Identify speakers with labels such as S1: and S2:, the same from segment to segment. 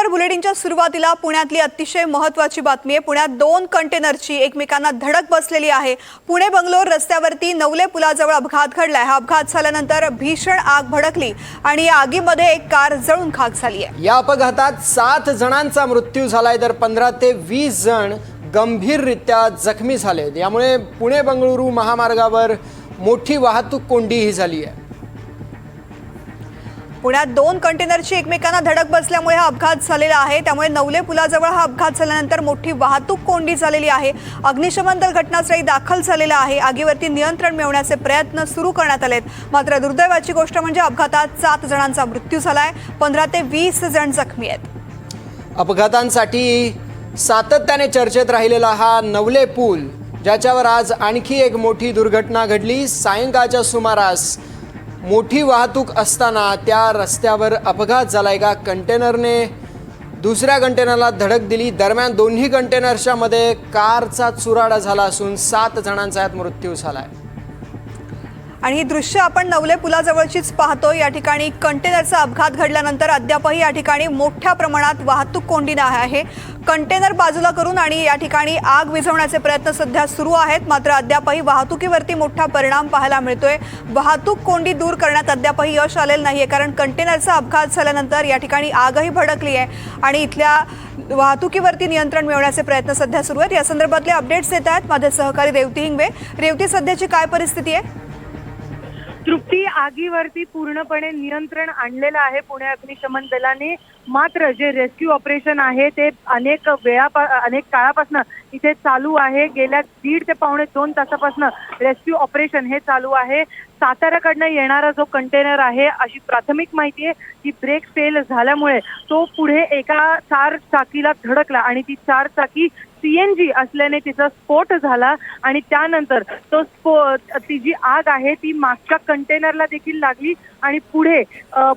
S1: तर बुलेटिनच्या सुरुवातीला पुण्यातली अतिशय महत्वाची बातमी आहे. पुण्यात दोन कंटेनरची एकमेकांना धडक बसलेली आहे. पुणे बंगलोर रस्त्यावरती नवले पुलाजवळ अपघात घडलाय. हा अपघात झाल्यानंतर भीषण आग भडकली आणि या आगीमध्ये एक कार जळून खाक झाली आहे.
S2: या अपघातात सात जणांचा मृत्यू झालाय तर पंधरा ते वीस जण गंभीररित्या जखमी झालेत यामुळे पुणे बंगळुरू महामार्गावर मोठी वाहतूक कोंडीही झाली आहे.
S1: पुण्यात दोन कंटेनरची एकमेकांना धडक बसल्यामुळे हा अपघात झालेला आहे. त्यामुळे नवले पुलाजवळ हा अपघात झाल्यानंतर मोठी वाहतूक कोंडी झालेली आहे. अग्निशमन दल घटनास्थळी दाखल झालेला आहे. आगीवरती नियंत्रण मिळवण्याचे प्रयत्न सुरू करण्यात आलेत. मात्र दुर्दैवाची गोष्ट म्हणजे अपघातात सात जणांचा मृत्यू झाला आहे पंधरा ते वीस जण जखमी आहेत.
S2: अपघातांसाठी सातत्याने चर्चेत राहिलेला हा नवले पूल ज्याच्यावर आज आणखी एक मोठी दुर्घटना घडली. सायंकाळच्या सुमारास मोठी वाहतूक असताना त्या रस्त्यावर अपघात झाला. एका कंटेनरने दुसऱ्या कंटेनरला धडक दिली. दरम्यान दोन्ही कंटेनरच्या मध्ये कारचा चुराडा झाला असून सात जणांचा यात मृत्यू झाला आहे
S1: आणि ही दृश्य आपण नवले पुलाजवळचीच पाहतो या ठिकाणी कंटेनरचा अपघात घडल्यानंतर अद्यापही या ठिकाणी मोठ्या प्रमाणात वाहतूक कोंडी आहे. कंटेनर बाजूला करून आणि या ठिकाणी आग विझवण्याचे प्रयत्न सध्या सुरू आहेत. मात्र अद्यापही वाहतुकीवरती मोठा परिणाम पाहायला मिळतोय. वाहतूक कोंडी दूर करण्यात अद्यापही यश आलेलं नाहीये कारण कंटेनरचा अपघात झाल्यानंतर या ठिकाणी आगही भडकली आहे आणि इथल्या वाहतुकीवरती नियंत्रण मिळवण्याचे प्रयत्न सध्या सुरू आहेत. या संदर्भातले अपडेट्स येत आहेत. माझे सहकारी रेवती हिंगवे. रेवती सध्याची काय परिस्थिती आहे?
S3: तृप्ती आगीवरती पूर्णपणे नियंत्रण आणलेलं आहे पुणे अग्निशमन दलाने. मात्र जे रेस्क्यू ऑपरेशन आहे ते अनेक वेळा अनेक काळापासून इथे चालू आहे. गेल्या दीड ते पावणे दोन तासापासून रेस्क्यू ऑपरेशन हे चालू आहे. साताऱ्याकडनं येणारा जो कंटेनर आहे अशी प्राथमिक माहिती आहे की ब्रेक फेल झाल्यामुळे तो पुढे एका चार चाकीला धडकला आणि ती चार चाकी सीएनजी असल्याने तिचा स्फोट झाला आणि त्यानंतर तो स्फो ती जी आग आहे ती मागच्या कंटेनरला देखील लागली आणि पुढे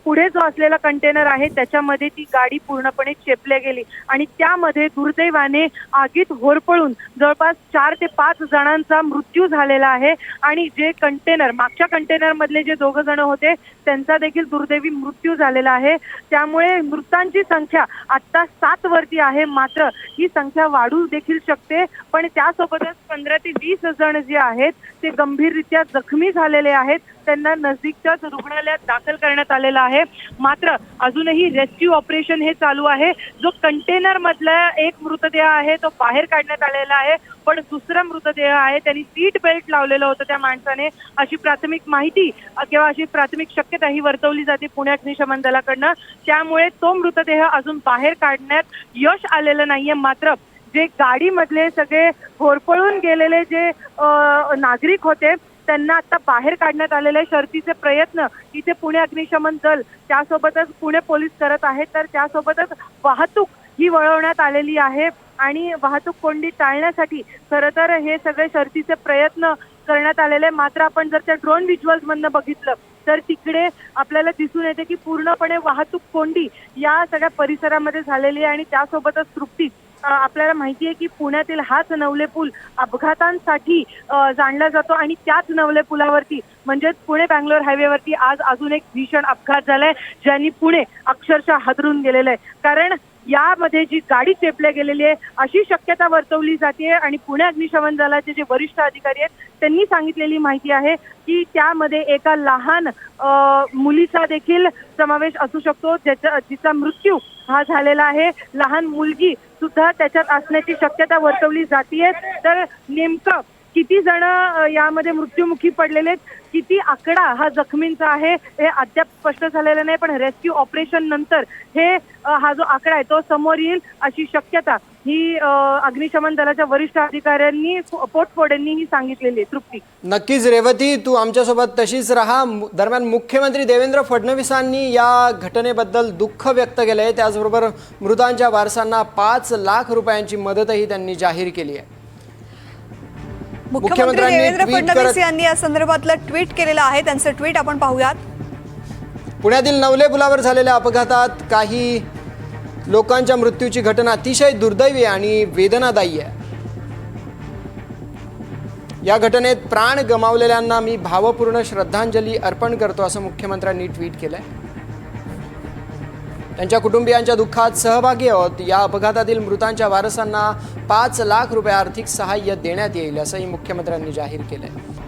S3: पुढे जो असलेला कंटेनर आहे त्याच्यामध्ये ती गाडी पूर्णपणे चेपल्या गेली. आणि त्यामध्ये दुर्दैवाने आगीत होरपळून जवळपास चार ते पाच जणांचा मृत्यू झालेला आहे आणि जे कंटेनर मागच्या कंटेनर मधले जे दोघ जण होते त्यांचा देखील दुर्दैवी मृत्यू झालेला आहे. त्यामुळे मृतांची संख्या आता सात वरती आहे मात्र ही संख्या वाढू देखील शकते. पण त्यासोबतच पंधरा ते वीस जण जे आहेत ते गंभीररित्या जखमी झालेले आहेत. त्यांना नजदीकच्याच रुग्णालयात दाखल करण्यात आलेलं आहे. मात्र अजूनही रेस्क्यू ऑपरेशन हे चालू आहे. जो कंटेनर मधला एक मृतदेह आहे तो बाहेर काढण्यात आलेला आहे. पण दुसरा मृतदेह आहे त्यांनी सीट बेल्ट लावलेलं होतं त्या माणसाने. अशी प्राथमिक माहिती किंवा अशी प्राथमिक शक्यता ही वर्तवली जाते पुणे अग्निशमन दलाकडनं. त्यामुळे तो मृतदेह अजून बाहेर काढण्यात यश आलेलं नाहीये. मात्र जे गाडीमधले सगळे होरपळून गेलेले जे नागरिक होते त्यांना आता बाहेर काढण्यात आलेले शर्तीचे प्रयत्न. इथे पुणे अग्निशमन दल त्यासोबतच पुणे पोलीस करत आहेत. तर त्यासोबतच वाहतूक ही वळवण्यात आलेली आहे. आणि वाहतूक कोंडी टाळण्यासाठी खरं तर हे सगळे शर्तीचे प्रयत्न करण्यात आलेले. आहे. मात्र आपण जर त्या ड्रोन व्हिज्युअल्स मधनं बघितलं तर तिकडे आपल्याला दिसून येते की पूर्णपणे वाहतूक कोंडी या सगळ्या परिसरामध्ये झालेली आहे. आणि त्यासोबतच तृप्ती आपल्याला माहिती आहे की पुण्यातील हाच नवले पूल अपघातांसाठी जाणला जातो आणि त्याच नवले पुलावरती म्हणजेच पुणे बँगलोर हायवेवरती आज अजून एक भीषण अपघात झालाय ज्यांनी पुणे अक्षरशः हादरून गेलेलं आहे कारण यामध्ये जी गाडी चेपल्या गेलेली आहे अशी शक्यता वर्तवली जाते आणि पुणे अग्निशमन दलाचे जे वरिष्ठ अधिकारी आहेत त्यांनी सांगितलेली माहिती आहे की त्यामध्ये एका लहान मुलीचा देखील समावेश असू शकतो ज्याचा जिचा मृत्यू हा झालेला आहे. लहान मुलगी सुद्धा त्याच्यात असण्याची शक्यता वर्तवली जाते तर नेमकं किती जण यामध्ये मृत्युमुखी पडलेले आहेत? किती आकडा हा जखमींचा आहे? हे अद्याप स्पष्ट झालेलं नाही पण रेस्क्यू ऑपरेशन नंतर हे हा जो आकडा आहे तो समोर येईल अशी शक्यता ही अग्निशमन दलाच्या वरिष्ठ अधिकाऱ्यांनी पोटफोड्यांनी ही सांगितलेली आहे. तृप्ती.
S2: नक्कीच रेवती तू आमच्यासोबत तशीच राहा. दरम्यान मुख्यमंत्री देवेंद्र फडणवीसांनी या घटनेबद्दल दुःख व्यक्त केलं आहे त्याचबरोबर मृतांच्या वारसांना पाच लाख रुपयांची मदतही त्यांनी जाहीर केली आहे.
S1: मुख्यमंत्री देवेंद्र फडणवीस यांनी या संदर्भातलं ट्विट केलेलं आहे. त्यांचं ट्विट आपण पाहूयात.
S2: पुण्यातील नवले पुलावर झालेल्या अपघातात काही लोकांच्या मृत्यूची घटना अतिशय दुर्दैवी आणि वेदनादायी आहे. या घटनेत प्राण गमावलेल्यांना मी भावपूर्ण श्रद्धांजली अर्पण करतो असं मुख्यमंत्र्यांनी ट्विट केलंय. त्यांच्या कुटुंबियांच्या दुःखात सहभागी आहोत. या अपघातातील मृतांच्या वारसांना पाच लाख रुपये आर्थिक सहाय्य देण्यात येईल असंही मुख्यमंत्र्यांनी जाहीर केलं आहे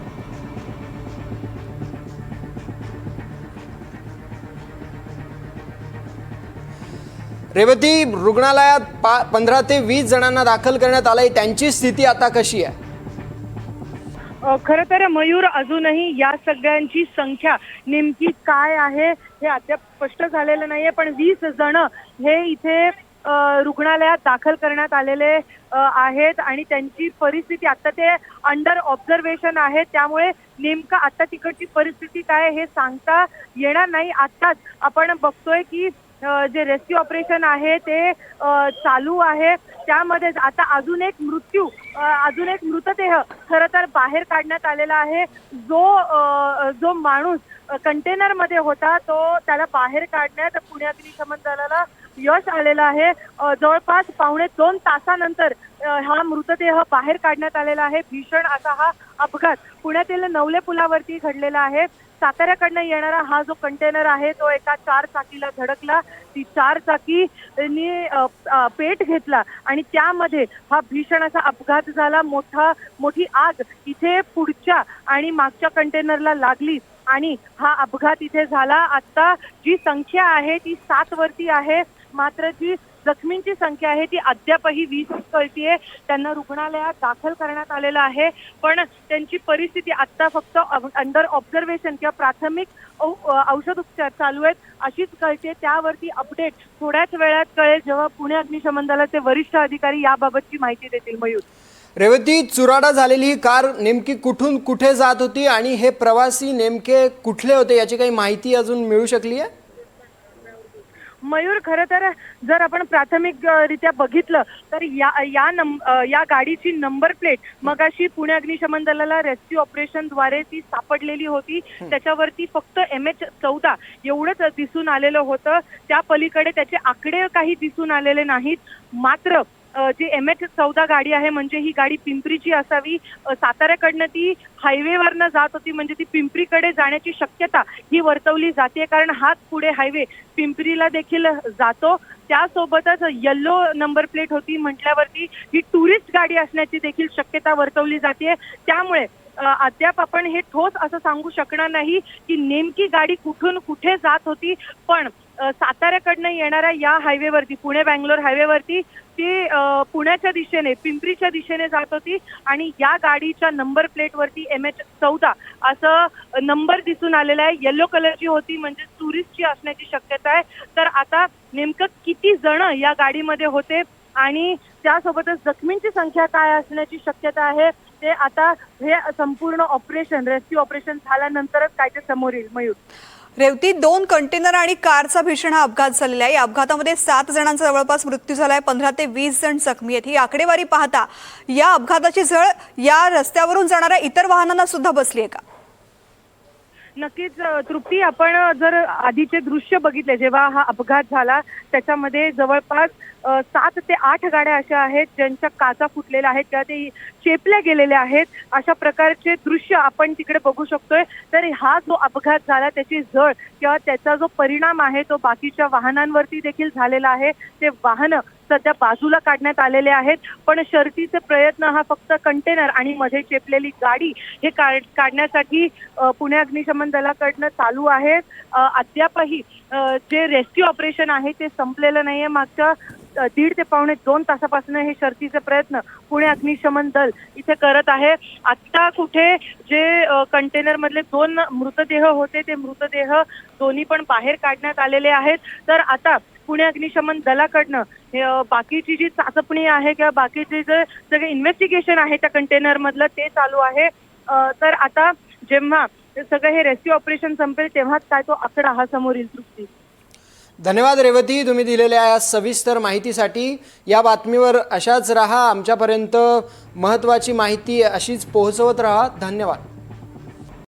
S2: रेवती रुग्णालयात पा पंधरा ते वीस जणांना दाखल करण्यात आलंय. त्यांची स्थिती आता कशी आहे?
S3: खरं तर मयूर अजूनही या सगळ्यांची संख्या नेमकी काय आहे हे अद्याप स्पष्ट झालेलं नाहीये पण वीस जण हे इथे रुग्णालयात दाखल करण्यात आलेले आहेत आणि त्यांची परिस्थिती आता ते अंडर ऑब्झर्वेशन आहे त्यामुळे नेमकं आता तिकडची परिस्थिती काय हे सांगता येणार नाही. आत्ताच आपण बघतोय की जे रेस्क्यू ऑपरेशन आहे ते चालू आहे. त्यामध्ये आता अजून एक मृत्यू अजून एक मृतदेह खरं तर बाहेर काढण्यात आलेला आहे. जो जो माणूस कंटेनरमध्ये होता तो त्याला बाहेर काढण्यात पुण्यात अग्निशमन दलाला यश आलेलं आहे. जवळपास पावणे दोन तासानंतर हा मृतदेह बाहेर काढण्यात आलेला आहे. भीषण असा हा अपघात पुण्यातील नवले पुलावरती घडलेला आहे. साताऱ्याकडनं येणारा हा जो कंटेनर आहे तो एका चार चाकीला धडकला. ती चार चाकीनी पेट घेतला आणि त्यामध्ये हा भीषण असा अपघात झाला. मोठा मोठी आग इथे पुढच्या आणि मागच्या कंटेनरला लागली आणि हा अपघात इथे झाला. आता जी संख्या आहे ती सात वरती आहे. मात्र जी जखमींची संख्या आहे ती अद्यापही वीस कळतीये. त्यांना रुग्णालयात दाखल करण्यात आलेलं आहे. पण त्यांची परिस्थिती आता फक्त अंडर ऑब्झर्वेशन किंवा प्राथमिक औ- औषध उपचार चालू आहेत अशीच कळते त्यावरती अपडेट थोड्याच वेळात कळेल जेव्हा पुणे अग्निशमन दलाचे वरिष्ठ अधिकारी याबाबतची माहिती देतील मयूर.
S2: रेवती चुराडा झालेली ही कार नेमकी कुठून कुठे जात होती आणि हे प्रवासी नेमके कुठले होते याची काही माहिती अजून मिळू शकली आहे
S3: मयूर खरं तर जर आपण प्राथमिक रित्या बघितलं तर या या अ, या गाडीची नंबर प्लेट मगाशी पुणे अग्निशमन दलाला रेस्क्यू ऑपरेशनद्वारे ती सापडलेली होती. त्याच्यावरती फक्त एम एच चौदा एवढंच दिसून आलेलं होतं. त्या पलीकडे त्याचे आकडे काही दिसून आलेले नाहीत. मात्र जी एम एच चौदा गाडी आहे म्हणजे ही गाडी पिंपरीची असावी साताऱ्याकडनं ती हायवेवरनं जात होती म्हणजे ती पिंपरीकडे जाण्याची शक्यता ही वर्तवली जाते कारण हाच पुढे हायवे पिंपरीला देखील जातो. त्यासोबतच येल्लो नंबर प्लेट होती म्हटल्यावरती ही टुरिस्ट गाडी असण्याची देखील शक्यता वर्तवली जाते त्यामुळे अद्याप आपण हे ठोस असं सांगू शकणार नाही की नेमकी गाडी कुठून कुठे जात होती. पण साताऱ्याकडनं येणाऱ्या या हायवेवरती पुणे बँगलोर हायवेवरती ती पुण्याच्या दिशेने पिंपरीच्या दिशेने जात होती आणि या गाडीच्या नंबर प्लेटवरती एम एच चौदा असं नंबर दिसून आलेला आहे. येलो कलरची होती म्हणजे टुरिस्टची असण्याची शक्यता आहे. तर आता नेमकं किती जण या गाडीमध्ये होते आणि त्यासोबतच जखमींची संख्या काय असण्याची शक्यता आहे ते आता हे संपूर्ण ऑपरेशन रेस्क्यू ऑपरेशन झाल्यानंतरच काय ते समोर येईल. मयूर.
S1: रेवती दोन कंटेनर आणि कारचा भीषण हा अपघात झालेला आहे. या अपघातामध्ये सात जणांचा जवळपास मृत्यू झाला आहे पंधरा ते वीस जण जखमी आहेत. ही आकडेवारी पाहता या अपघाताची झळ या रस्त्यावरून जाणाऱ्या इतर वाहनांना सुद्धा बसली आहे का?
S3: नक्कीच तृप्ती. आपण जर आधीचे दृश्य बघितले जेव्हा हा अपघात झाला त्याच्यामध्ये जवळपास सात ते आठ गाड्या अशा आहेत ज्यांच्या काचा फुटलेल्या आहेत किंवा ते चेपल्या गेलेल्या आहेत. अशा प्रकारचे दृश्य आपण तिकडे बघू शकतोय. तर हा जो अपघात झाला त्याची झळ किंवा त्याचा जो परिणाम आहे तो बाकीच्या वाहनांवरती देखील झालेला आहे. ते वाहनं सध्या बाजूला काढण्यात आलेले आहेत. पण शर्तीचे प्रयत्न हा फक्त कंटेनर आणि मध्ये चेपलेली गाडी हे काढ काढण्यासाठी पुणे अग्निशमन दलाकडनं चालू आहे अद्यापही जे रेस्क्यू ऑपरेशन आहे ते संपलेलं नाहीये. मागच्या दीड ते पावणे दोन तासापासून हे शर्तीचे प्रयत्न पुणे अग्निशमन दल इथे करत आहे. आत्ता कुठे जे कंटेनर मधले दोन मृतदेह होते ते मृतदेह दोन्ही पण बाहेर काढण्यात आलेले आहेत. तर आता पुणे अग्निशमन दलाकडनं हे, बाकीची जी चाचपणी आहे किंवा बाकीचे जे सगळे इन्व्हेस्टिगेशन आहे त्या कंटेनर मधलं ते चालू आहे. तर आता जेव्हा सगळं हे रेस्क्यू ऑपरेशन संपेल तेव्हाच काय तो आकडा हा समोर येईल तृप्ती.
S2: धन्यवाद रेवती तुम्ही दिलेल्या या सविस्तर माहितीसाठी. या बातमीवर अशाच राहा. आमच्यापर्यंत महत्त्वाची माहिती अशीच पोहोचवत राहा. धन्यवाद.